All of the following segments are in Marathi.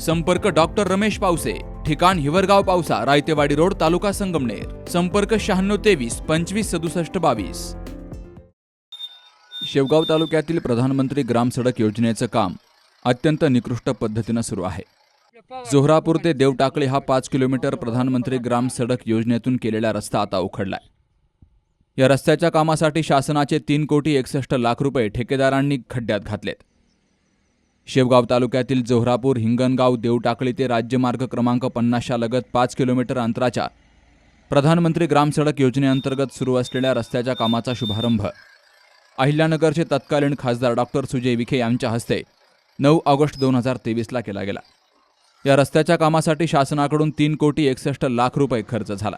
संपर्क डॉक्टर रमेश पावसे ठिकाण हिवरगाव पावसा रायतेवाडी रोड तालुका संगमनेर. संपर्क शहाण्णव तेवीस पंचवीस सदुसष्ट बावीस. शेवगाव तालुक्यातील प्रधानमंत्री ग्राम सडक योजनेचं काम अत्यंत निकृष्ट पद्धतीनं सुरू आहे. जोहरापूर ते देवटाकळी हा पाच किलोमीटर प्रधानमंत्री ग्राम सडक योजनेतून केलेला रस्ता आता उखडलाय. या रस्त्याच्या कामासाठी शासनाचे तीन कोटी एकसष्ट लाख रुपये ठेकेदारांनी खड्ड्यात घातलेत. शेवगाव तालुक्यातील जोहरापूर हिंगणगाव देवटाकळी ते राज्यमार्ग क्रमांक पन्नासच्या लगत पाच किलोमीटर अंतराच्या प्रधानमंत्री ग्राम सडक योजनेअंतर्गत सुरू असलेल्या रस्त्याच्या कामाचा शुभारंभ. अहिल्यानगरचे तत्कालीन खासदार डॉक्टर सुजय विखे यांच्या हस्ते नऊ ऑगस्ट दोन हजार तेवीसला केला गेला. या रस्त्याच्या कामासाठी शासनाकडून तीन कोटी एकसष्ट लाख रुपये खर्च झाला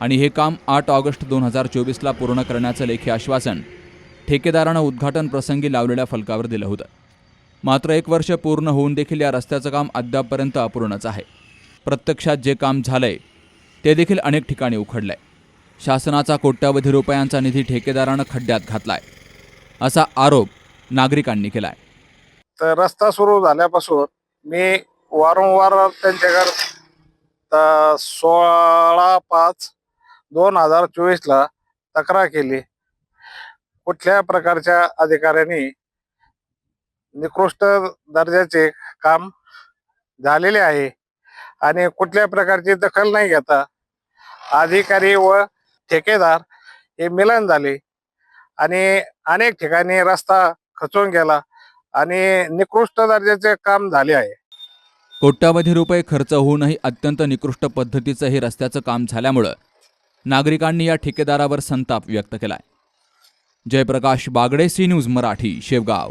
आणि हे काम आठ ऑगस्ट दोन हजार चोवीसला पूर्ण करण्याचं लेखी आश्वासन ठेकेदारानं उद्घाटन प्रसंगी लावलेल्या फलकावर दिलं होतं. मात्र एक वर्ष पूर्ण होऊन देखील या रस्त्याचं काम अद्यापपर्यंत अपूर्णच आहे. प्रत्यक्षात जे काम झालंय ते देखील अनेक ठिकाणी उखडलंय. शासनाचा कोट्यावधी रुपयांचा निधी ठेकेदारानं खड्ड्यात घातलाय. असा आरोप नागरिकांनी केलाय. तर रस्ता सुरू झाल्यापासून मी वारंवार त्यांच्याकडे सोळा पाच दोन हजार चोवीसला तक्रार केली. कुठल्या प्रकारच्या अधिकाऱ्यांनी निकृष्ट दर्जाचे काम झालेले आहे. आणि कुठल्या प्रकारची दखल नाही घेता अधिकारी व ठेकेदार हे मिलन झाले. आणि अनेक ठिकाणी रस्ता खचून गेला आणि निकृष्ट दर्जाचे काम झाले आहे. कोट्यावधी रुपये खर्च होऊनही अत्यंत निकृष्ट पद्धतीचं हे रस्त्याचं काम झाल्यामुळं नागरिकांनी या ठेकेदारावर संताप व्यक्त केलाय. Jayprakash Bagde C news Marathi Shevgaon.